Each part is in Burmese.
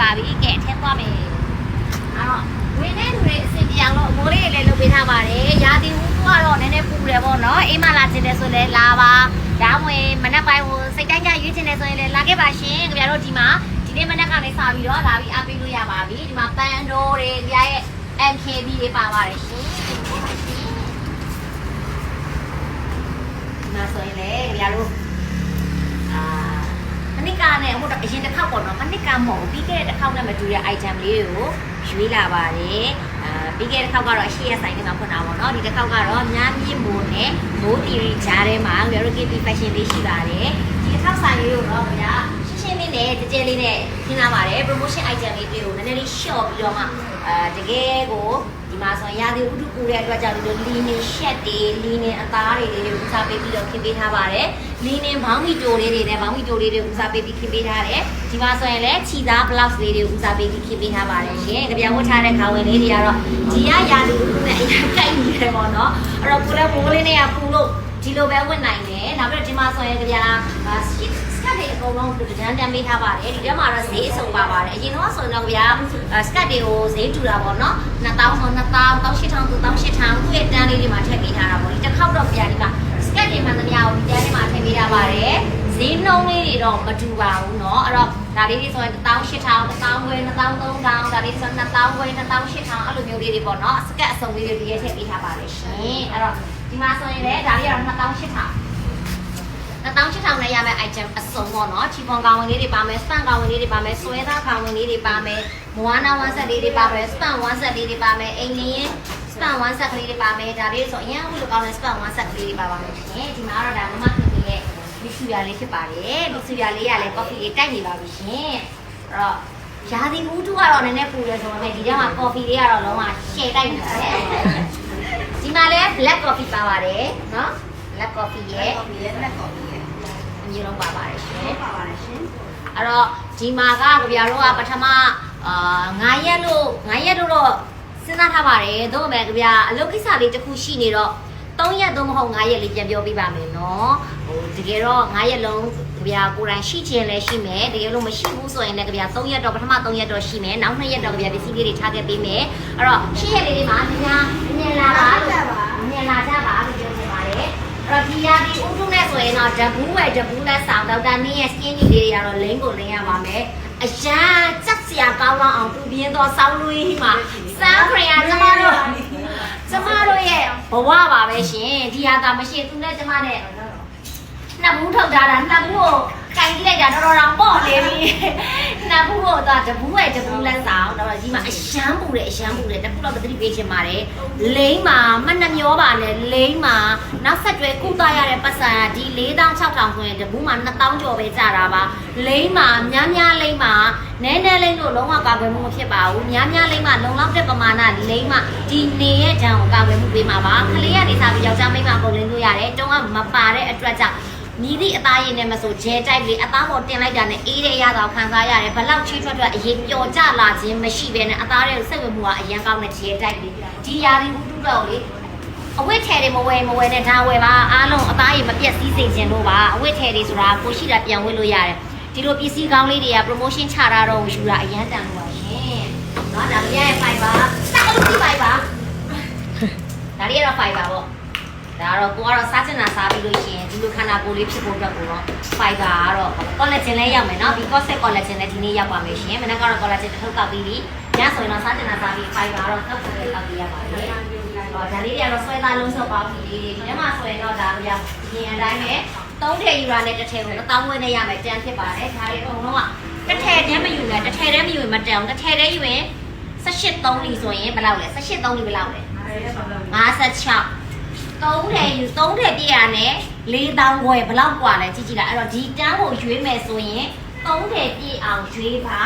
ပါပြီကဲထဲသွားမယ်အဲ့တော့ဝင်နေသူတွေအစီပြောင်းလို့အမိုးလေးတွေလည်းလုပ်ပေးထားပါတယ်ရာသီဥတုကတော့နည်းနည်းပူတယ်ပေါ့နော်အိမ်မလာချင်တယ်ဆိုလည်းလာပါဒါမှမဟုတ်မနက်ပိုင်းဟိုစိတ်တိုင်းကြရွေးချင်တယ်ဆိုရင်လည်းလာခဲ့ပါရှင်ကြပြတော့ဒီမှာဒီနေ့မနက်ကနေစပြီးတော့လာပြီးအားပေးလို့ရပါပြီဒီမှာပန်ဒိုတွေကြရဲ့ MKB တွေပါပါတယ်ရှင်ဒီမှာဆိုရင်လေကြပြတော့အာ မနစ်ကနဲ့ဟိုတော့အရင်တစ်ခေါက်ပေါ့နော်မနစ်ကမဟုတ်ဘူးပြီးခဲ့တဲ့တစ်ခေါက်နဲ့မတူတဲ့ item လေးကိုရွေးလာပါတယ်အာပြီးခဲ့တဲ့တစ်ခေါက်ကတော့အရှိရဆိုင်တွေမှာဖွင့်တာပေါ့နော်ဒီတစ်ခေါက်ကတော့မြန်းမြင့်မိုးနဲ့မိုးတီရီကြားထဲမှာ Very KB fashion လေးရှိပါတယ်ဒီတစ်ခေါက်ဆိုင်လေးကိုတော့ဗျာရှင်းရှင်း လေးနဲ့ကြဲကြဲလေးနဲ့ခင်းလာပါတယ် promotion item လေးတွေကိုနည်းနည်းလေး short ပြီးတော့မှအာတကယ်ကိုဒီမှာဆိုရင်ရာသီဥတုပူတဲ့အတွက်ကြောင့်ဒီလိုလီနင်ရှက်တွေလီနင်အသားတွေလေးတွေဦးစားပေးပြီးတော့ခင်းပေးထားပါတယ်လီနင်ဘောင်းမီတိုလေးတွေနဲ့ဘောင်းမီတိုလေးတွေဦးစားပေးပြီးခင်းပေးထားတယ်ဒီမှာဆိုရင်လည်းခြီသား blouse လေးတွေဦးစားပေးပြီးခင်းပေးထားပါတယ်ရှင်ကြပြဝတ်ထားတဲ့ခါဝင်လေးတွေကတော့ဒီကရာသီဥတုနဲ့အရင်ကိုက်နေတယ်ပေါ့နော်အဲ့တော့ကိုလည်းမိုးလေးနဲ့ကပူလို့ဒီလိုပဲဝတ်နိုင်တယ်နောက်ပြီးတော့ဒီမှာဆိုရင်ကြပြအာစက တ်တွေအကုန်လုံးတန်းတန်းပေးထားပါတယ်ဒီထဲမှာတော့ဈေးအစုံပါပါတယ်အရင်တော့ဆိုရင်တော့ဗျာစကတ်တွေကိုဈေးတူတာပေါ့နော်2000ဆို2000 1800 2000 သူ့ရဲ့တန်းလေးတွေမှာထည့်ပေးထားတာပေါ့ဒီတစ်ခေါက်တော့ဗျာဒီမှာစကတ်တွေမှန်သမျှကိုဒီတန်းတွေမှာထည့်ပေးထားပါတယ်ဈေးနှုန်းလေးတွေတော့မတူပါဘူးเนาะအဲ့တော့ဒါလေးတွေဆိုရင်1800 1000ခွဲ2300ဒါလေးဆိုရင်2000ခွဲ2800အဲ့လိုမျိုးလေးတွေပေါ့เนาะစကတ်အစုံလေးတွေဒီရဲထည့်ပေးထားပါတယ်ရှင်အဲ့တော့ဒီမှာဆိုရင်လည်းဒါလေးကတော့2800 18000နဲ့ရမယ့် item အစုံပေါ့နော်ချီပွန်ကောင်ဝင်လေးတွေပါမယ်စပန်ကောင်ဝင်လေးတွေပါမယ်ဆွဲသားကောင်ဝင်လေးတွေပါမယ်မဝါနာဝမ်းဆက်လေးတွေပါမယ်စပန်ဝမ်းဆက်လေးတွေပါမယ်အိမ်လင်းစပန်ဝမ်းဆက်ကလေးတွေပါမယ်ဒါလေးဆိုအရင်ကလို့ကောင်းတဲ့စပန်ဝမ်းဆက်ကလေးတွေပါပါမယ်ရှင်ဒီမှာတော့ဒါမမခင်ခင်ရဲ့မီဆူရလေးဖြစ်ပါတယ်မီဆူရလေးကလည်း coffee လေးတိုက်နေပါပြီရှင်အဲ့တော့ရာသီဥတုကတော့နည်းနည်းပူတယ်ဆိုတော့ဒီထဲမှာ coffee လေးကတော့လုံးဝရှယ်တိုက်နေပါတယ်ဒီမှာလည်း black coffee ပါပါတယ်နော် black coffee ရဲ့ကော်ဖီ ရဲ့လက်ကော်ဖီရဲ့အမျိုးလုံးပါပါတယ်ရှင်ပါပါတယ်ရှင်အဲ့တော့ဒီမှာကကြပြတို့ကပထမအာ9ရက်လို့9ရက်လို့တော့စဉ်းစားထားပါတယ်သို့ပေမဲ့ကြပြအလုပ်ကိစ္စလေးတစ်ခုရှိနေတော့3ရက်သို့မဟုတ်9ရက်လေးပြန်ပြောပြပါမယ်နော်ဟိုတကယ်တော့9ရက်လုံးကြပြကိုယ်တိုင်ရှိခြင်းလည်းရှိမယ်တကယ်လို့မရှိဘူးဆိုရင်လည်းကြပြ3ရက်တော့ပထမ3ရက်တော့ရှိမယ်နောက်2ရက်တော့ကြပြပစ္စည်းလေးတွေထားခဲ့ပေးမယ်အဲ့တော့10ရက်လေးတွေမှာဒီများညင်လာပါလို့ညင်လာကြပါလို့ပြောချင်ပါတယ်အဲ့တော့ဒီရာဒီဥတုနဲ့ ဆိုရင်တော့ဓဘူးဝယ်ဓဘူးလက်ဆောင်ဒေါက်တာနင်းရဲ့ skin ကြီးလေးတွေကတော့လိမ့်ကိုလိမ့်ရပါမယ်အရန်စက်စရာကောင်းတော့အောင်သူပြင်းတော့စောင်းလွေးမှာစမ်းခရီးကျမတို့ကျမတို့ရဲ့ဘဝပါပဲရှင်ဒီဟာကမရှိသူနဲ့ကျမနဲ့ နှစ်ဘူးထုတ်ထားတာနှစ်ဘူးကိုကင်ကြည့်လိုက်တာတော်တော်တော်ပေါ့လေပြီနှစ်ဘူးကိုတော့ဓဘူးဝယ်ဓဘူးလက်ဆောင်တော့ဒီမှာအရန်ပူတယ်အရန်ပူတယ်တခုတော့သတိပေးချင်ပါတယ်လိမ့်မှာမနှမျောပါနဲ့လိမ့်မှာနောက်ဆက်တွဲကုသရတဲ့ပတ်စံဒီ4600ဆိုရင်ဓဘူးမှာ2000ကျော်ပဲကြတာပါလိမ့်မှာများများလိမ့်မှာနည်းနည်းလိမ့်လို့လုံးဝကာကွယ်မှုမဖြစ်ပါဘူးများများလိမ့်မှာလုံလောက်တဲ့ပမာဏလိမ့်မှာဒီနေရဲ့ဂျံကိုကာကွယ်မှုပေးမှာပါခလေးကနေစားပြီးယောက်ျားမိန်းမပုံလင်းလို့ရတယ်တုံးကမပါတဲ့အတွက်ကြောင့် မြည်သည့်အသားရည်နဲ့မဆိုဂျဲတိုက်လေးအသားပေါ်တင်လိုက်တာနဲ့အေးတဲ့အရာတော့ခံစားရတယ်ဘလောက်ချီးထွက်ထွက်အရေးပျော်ကြလာခြင်းမရှိဘဲနဲ့အသားရဲ့စိတ်ဝင်မှုကအရင်ကောင်းတဲ့ဂျဲတိုက်လေးဒီယာရီဥတုတော့လေအဝတ်ထည်တွေမဝယ်မဝယ်နဲ့ဒါဝယ်ပါအားလုံးအသားရည်မပြတ်စည်းစေခြင်းလို့ပါအဝတ်ထည်တွေဆိုတာကိုရှိတာပြန်ဝတ်လို့ရတယ်ဒီလိုပစ္စည်းကောင်းလေးတွေက promotion ချတာတော့ယူတာအရန်တန်လို့ပါရှင်เนาะဒါမရရဲ့ fiber တက်လို့ဒီ fiber ဒါလေးကတော့ fiber ပေါ့ ဒါကတော့ကိုကတော့စားချင်တာစားပြီးလို့ရှိရင်ဒီလိုခန္ဓာကိုယ်လေးဖြစ်ဖို့အတွက်ကိုတော့ fiber ကတော့ collagen လည်းရောက်မယ်နော်ဒီ corset collagen လည်းဒီနေ့ရောက်ပါမယ်ရှင်မနေ့ကတော့ collagen တစ်ထုပ်ကောက်ပြီးပြီညဆိုရင်တော့စားချင်တာစားပြီး fiber ကတော့ထုတ်ဖို့လည်းကောက်ပြီးရပါတယ်ဟောဒါလေးတွေကတော့ဆွဲသားလုံးစုပ်ပေါင်းပြီးလေးတွေဒီမှာဆိုရင်တော့ဒါတို့ရအရင်အတိုင်းပဲသုံးထည်ယူရတဲ့တစ်ထည်ကိုအတောင်းဝဲနဲ့ရမယ်တန်ဖြစ်ပါတယ်ဒါတွေအကုန်လုံးကတစ်ထည်တည်းမယူနဲ့တစ်ထည်တည်းမယူရင်မတန်ဘူးတစ်ထည်တည်းယူရင်18 3လီဆိုရင်ဘယ်လောက်လဲ18 3လီဘယ်လောက်လဲ56 သုံးထည်ယူသုံးထည်ပြည့်ရနဲ့၄တောင်းခွဲဘယ်လောက်กว่าလဲကြည့်ကြည့်လိုက်အဲ့တော့ဒီတန်းကိုရွေးမယ်ဆိုရင်သုံးထည်ပြည့်အောင်ရွေးပါ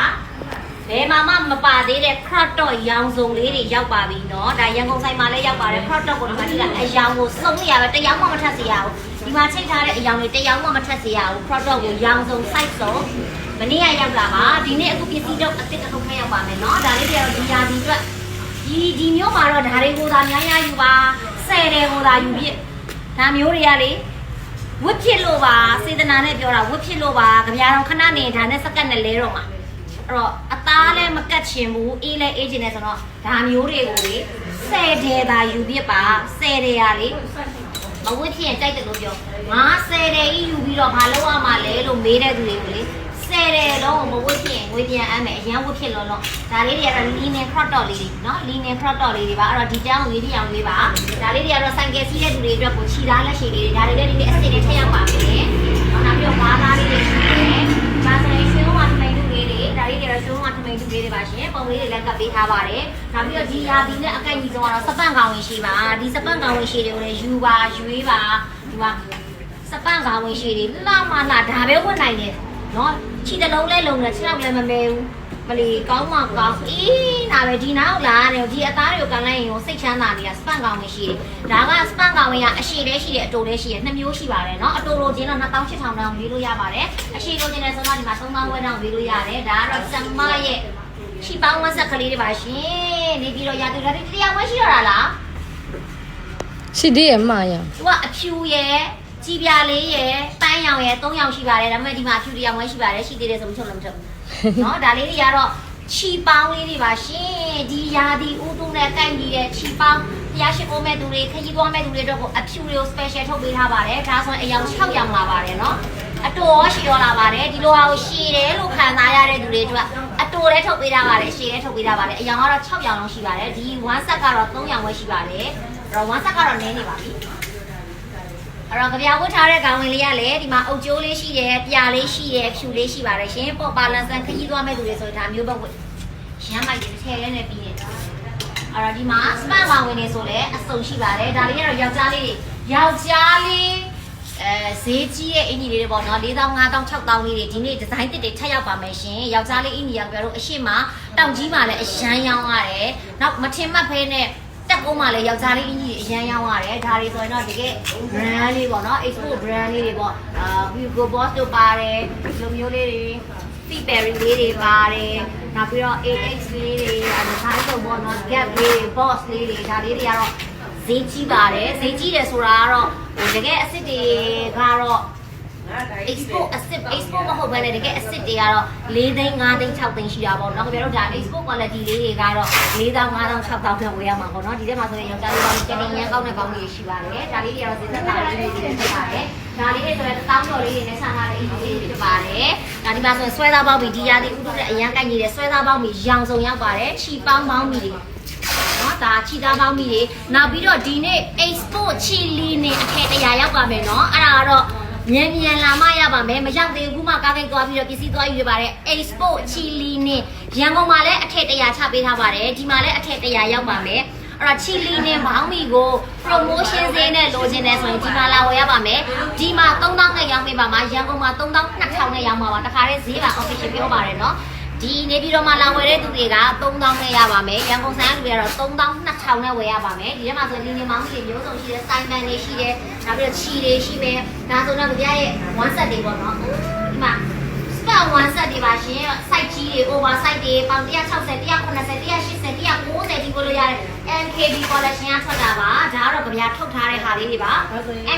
ဘယ်မှာမှမပါသေးတဲ့ crop top ရောင်စုံလေးတွေရောက်ပါပြီเนาะဒါရန်ကုန်ဆိုင်မှာလည်းရောက်ပါတယ် crop top ကိုဒီမှာကြည့်လိုက်အရောင်ကိုစုံရပဲတယောက်မှမထပ်စေရဘူးဒီမှာချိန်ထားတဲ့အရောင်တွေတယောက်မှမထပ်စေရဘူး crop top ကိုရောင်စုံ size စုံမနေ့ကရောက်လာပါဒီနေ့အခုပစ္စည်းတော့အစ်စ်တစ်ခုခက်ရောက်ပါမယ်เนาะဒါလေးတွေကတော့ဒီရာဒီအတွက်ဒီဒီမျိုးမှာတော့ဒါတွေကိုသာများများယူပါ ဆယ်တယ်ကိုသာယူပြစ်ဒါမျိုးတွေကလေဝတ်ဖြစ်လို့ပါစေတနာနဲ့ပြောတာဝတ်ဖြစ်လို့ပါကြပြားတော့ခဏနေဒါနဲ့စက္ကန့်နဲ့လဲတော့မှာအဲ့တော့အသားလည်းမကတ်ချင်ဘူးအေးလည်းအေးချင်တယ်ဆိုတော့ဒါမျိုးတွေကိုလေဆယ်တယ်သာယူပြစ်ပါဆယ်တယ်ရလေမဝစ်ဖြစ်ရင်ကြိုက်တယ်လို့ပြောငါဆယ်တယ်ကြီးယူပြီးတော့ဘာလုပ်ရမှာလဲလို့မေးတဲ့သူတွေကိုလေဆယ် တယ်လုံးမဝစ်ဖြစ်ရင်ဝေးပြန်အမ်းမယ်အရန်ဝစ်ဖြစ်လို့လို့ဒါလေးတွေကတော့ linen crop top လေးတွေနော် linen crop top လေးတွေပါအဲ့တော့ဒီတောင်းဝေးပြအောင်လေးပါဒါလေးတွေကတော့ဆိုင်ကယ်စီးတဲ့သူတွေအတွက်ကိုခြိသားလက်ရှိလေးတွေဒါတွေလည်းဒီနေ့အစ်စ်တွေထည့်ရပါမယ်နောက်ပြီးတော့ဘာသားလေးတွေရှိတယ်ဒါဆိုရင်ရှင်ဦးမှာထမိန်တူလေးတွေဒါလေးတွေကတော့ရှင်ဦးမှာထမိန်တူလေးတွေပါရှင်ပုံလေးတွေလည်းကပ်ပေးထားပါတယ်နောက်ပြီးတော့ဒီရာသီနဲ့အကိုက်ကြီးဆုံးကတော့စပန့်ကောင်ဝင်ရှိပါဒီစပန့်ကောင်ဝင်ရှိတွေကိုလည်းယူပါရွေးပါဒီမှာစပန့်ကောင်ဝင်ရှိတွေလှမလှဒါပဲဝတ်နိုင်တယ် နော်ခြေတလုံးလဲလုံးတယ်ခြေထောက်လည်းမမဲဘူးမလီကောင်းမှကောင်းအေးဒါပဲဒီနောက်လာတယ်ဒီအသားတွေကိုကန်လိုက်ရင်ကိုစိတ်ချမ်းသာနေတာစပန့်ကောင်ဝင်ရှိတယ်ဒါကစပန့်ကောင်ဝင်ကအရှိလည်းရှိတယ်အတိုလည်းရှိတယ်နှစ်မျိုးရှိပါတယ်နော်အတိုလိုချင်းတော့2800တောင်ရွေးလို့ရပါတယ်အရှိလိုချင်းလည်းဆိုတော့ဒီမှာ3000ဝဲတောင်ရွေးလို့ရတယ်ဒါကတော့စမရဲ့ချီပေါင်းဝတ်ဆက်ကလေးတွေပါရှင်နေပြီးတော့ရာတူဓာတ်တွေတရားဝဲရှိတော့တာလားရှိသေးရဲ့မှားရသူကအဖြူရယ် ကြည်ပြာလေးရယ်ပန်းရောင်ရယ်၃ရောင်ရှိပါတယ်ဒါပေမဲ့ဒီမှာအဖြူတရားဝဲရှိပါတယ်ရှိသေးတယ်ဆိုပြီးထုတ်လို့မထုတ်ဘူးเนาะဒါလေးတွေကတော့ချီပေါင်းလေးတွေပါရှင်ဒီရာဒီဦးတုံးနဲ့ကိုက်ကြီးတဲ့ချီပေါင်းတရားရှိခိုးမဲ့သူတွေခကြီးသွားမဲ့သူတွေအတွက်ကိုအဖြူတွေကို special ထုတ်ပေးထားပါတယ်ဒါဆိုရင်အယောင်6ရောင်လာပါတယ်เนาะအတော်ရောရှိရောလာပါတယ်ဒီလိုဟာကိုရှည်တယ်လို့ခံစားရတဲ့သူတွေအတွက်အတော်လည်းထုတ်ပေးထားပါတယ်ရှည်လည်းထုတ်ပေးထားပါတယ်အယောင်ကတော့6ရောင်လုံးရှိပါတယ်ဒီ1 set ကတော့3ရောင်ပဲရှိပါတယ်အဲ့တော့1 set ကတော့နည်းနေပါပြီ အဲ့တော့ကြပြဝတ်ထားတဲ့ခေါင်းဝင်လေးကလည်းဒီမှာအုပ်ကျိုးလေးရှိတယ်ပြာလေးရှိတယ်ဖြူလေးရှိပါတယ်ရှင်ပေါ့ပါလန်ဆန်ခကြီးသွားမဲ့သူတွေဆိုရင်ဒါမျိုးပဲဝတ်ရမ်းလိုက်တယ်ထည့်ရဲနဲ့ပြီးတယ်အဲ့တော့ဒီမှာစပန်ခေါင်းဝင်နေဆိုလည်းအစုံရှိပါတယ်ဒါလေးကတော့ယောက်ျားလေးတွေယောက်ျားလေးအဲဈေးကြီးတဲ့အင်ကြီးလေးတွေပေါ့နော်4000 5000 6000လေးတွေဒီနေ့ဒီဇိုင်းတစ်တွေထပ်ရောက်ပါမယ်ရှင်ယောက်ျားလေးအင်ကြီးရောက်ကြတော့အရှိမတောင်ကြီးမှာလည်းအရန်ရောင်းရတယ်နောက်မထင်မှတ်ဖဲနဲ့တ က်ကုန်းမှာလည်းယောက်ျားလေးအင်ကြီးအရန်ရောင်းရတယ်ဒါတွေဆိုရင်တော့တကယ် brand လေးပေါ့နော် export brand လေးတွေပေါ့အာ Hugo Boss တို့ပါတယ်ဒီလိုမျိုးလေးတွေ Feetberry လေးတွေပါတယ်နောက်ပြီးတော့ AX လေးတွေအဲဒါဆိုပေါ့နော် Gap လေးတွေ Boss လေးတွေဒါလေးတွေကတော့ဈေးကြီးပါတယ်ဈေးကြီးတယ်ဆိုတာကတော့ဟိုတကယ်အစ်စ်တွေကတော့ export အစ်စ် export မဟုတ်ဘဲနဲ့တကယ်အစ်စ်တွေကတော့4သိန်း5သိန်း6သိန်းရှိတာပေါ့နော်ခင်ဗျားတို့ဒါ export quality လေးတွေကတော့4000 5000 6000နဲ့ဝယ်ရမှာပေါ့နော်ဒီထဲမှာဆိုရင်ယောက်ျားလေးကကြနေရန်ကောင်းတဲ့ကောင်းလေးရှိပါတယ်ဒါလေးတွေကတော့ဈေးသက်သာလေးတွေဖြစ်ပါတယ်ဒါလေးတွေဆိုရင်တောင်းတော်လေးတွေနဲ့ဆန်းလာတဲ့အင်ဂျီလေးတွေဖြစ်ပါတယ်ဒါဒီမှာဆိုရင်ဆွဲသားပေါင်းပြီးဒီရာဒီဥဒုတဲ့အရန်ကိုက်နေတဲ့ဆွဲသားပေါင်းပြီးရောင်စုံရောက်ပါတယ်ခြီပေါင်းပေါင်းပြီးတွေနော်ဒါချီသားပေါင်းမိတွေနောက်ပြီးတော့ဒီနေ့ export ချီလီနဲ့အထက်တရာရောက်ပါမယ်နော်အဲ့ဒါကတော့ မြန်မြန်လာမှရပါမယ်မရောက်သေးဘူးခုမှကားကိတ်သွားပြီးတော့ပစ္စည်းသွားယူရပါတယ် export ချီလီနဲ့ရန်ကုန်မှာလည်းအထက်တရာချပေးထားပါတယ်ဒီမှာလည်းအထက်တရာရောက်ပါမယ်အဲ့တော့ချီလီနဲ့မောင်းမီကို promotion ဈေးနဲ့လိုချင်တယ်ဆိုရင်ဒီမှာလာဝယ်ရပါမယ်ဒီမှာ3000နဲ့ရောင်းပေးပါမှာရန်ကုန်မှာ3200နဲ့ရောင်းပါပါတခါတည်းဈေးက official ပြောပါတယ်နော် ဒီနေပြည်တော်မှာလာဝယ်တဲ့သူတွေက3000နဲ့ရပါမယ်ရန်ကုန်ဆိုင်ကလူတွေကတော့3200နဲ့ဝယ်ရပါမယ်ဒီထဲမှာဆိုလင်းနေမောင်းကြီးတွေမျိုးစုံရှိတယ်စိုင်းပန်တွေရှိတယ်နောက်ပြီးတော့ချီတွေရှိမယ်ဒါဆိုတော့ကြရဲ့ one set တွေပေါ့နော်ဒီမှာ spa one set တွေပါရှင် site ကြီးတွေ over site တွေပေါင်160 190 180 190ဒီကိုလိုရတယ် NKB collection ကထွက်တာပါဒါကတော့ကြပြထုတ်ထားတဲ့ဟာလေးတွေပါ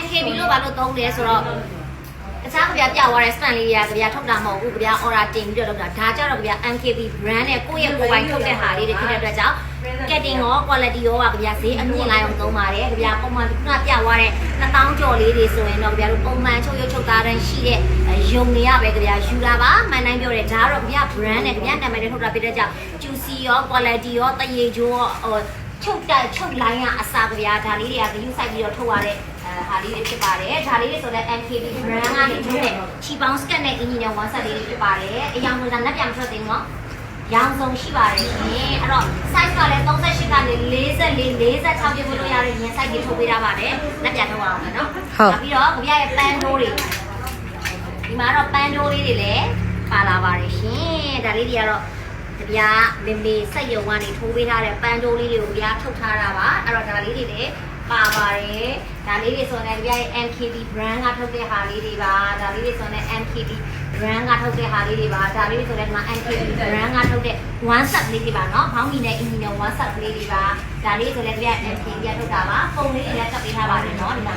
NKB လို့ဘာလို့သုံးလဲဆိုတော့ တခြားကြပြပြသွားတဲ့ stand လေးတွေကကြပြထုတ်တာမဟုတ်ဘူးကြပြ order တင်ပြီးတော့လုပ်တာဒါကြတော့ကြပြ MKB brand နဲ့ကိုယ့်ရဲ့ကိုယ်ပိုင်ထုတ်တဲ့ဟာလေးတွေဖြစ်တဲ့အတွက်ကြောင့် cutting ရော quality ရောကကြပြဈေးအမြင့်လိုက်အောင်သုံးပါတယ်ကြပြပုံမှန်ကပြသွားတဲ့1000ကျော်လေးတွေဆိုရင်တော့ကြပြတို့ပုံမှန်ချုပ်ရုပ်ချုပ်သားတန်းရှိတဲ့ယုံနေရပဲကြပြယူတာပါမှန်တိုင်းပြောတယ်ဒါကတော့ကြပြ brand နဲ့ကြပြနာမည်တွေထုတ်တာဖြစ်တဲ့ကြောင့် juicy ရော quality ရောတရေချိုးရောဟိုချုပ်တက်ချုပ်လိုင်းကအစာကြပြဒါလေးတွေက view site ပြီးတော့ထုတ်ရတဲ့အဲ ဟာလေးတွေဖြစ်ပါတယ်ဒါလေးတွေဆိုတော့ MKB brand ကနေထုတ်တဲ့ချီပေါင်း scan နဲ့အင်ဂျင်နဲ့ one set လေးတွေဖြစ်ပါတယ်အယောင်ကလက်ပြန်မထွက်သေးဘူးနော်ရောင်စုံရှိပါတယ်ရှင်အဲ့တော့ size ကလည်း38ကနေ44 46ပြဖို့လို့ရတဲ့ည size တွေထုတ်ပေးထားပါတယ်လက်ပြန်ထုတ်အောင်မယ်နော်နောက်ပြီးတော့ကြပြရဲ့ပန်းတိုးတွေဒီမှာတော့ပန်းတိုးလေးတွေလည်းပါလာပါတယ်ရှင်ဒါလေးတွေကတော့ကြပြမေမေစက်ယုံကနေထိုးပေးထားတဲ့ပန်းတိုးလေးတွေကိုကြပြထုတ်ထားတာပါအဲ့တော့ဒါလေးတွေလည်း ပါပါတယ်ဒါလေးတွေဆိုရင်ကြပြရဲ့ MKB brand ကထုတ်တဲ့ဟာလေးတွေပါဒါလေးတွေဆိုရင် MKB brand ကထုတ်တဲ့ဟာလေးတွေပါဒါလေးတွေဆိုရင်ဒီမှာ MKB brand ကထုတ်တဲ့ one set လေးတွေပါเนาะဘောင်းမီနဲ့အင်ဂျင်နဲ့ one set လေးတွေပါဒါလေးဆိုလည်းကြပြ MKB ကထုတ်တာပါပုံလေးတွေလည်းကပ်ပေးထားပါတယ်เนาะဒီမှာ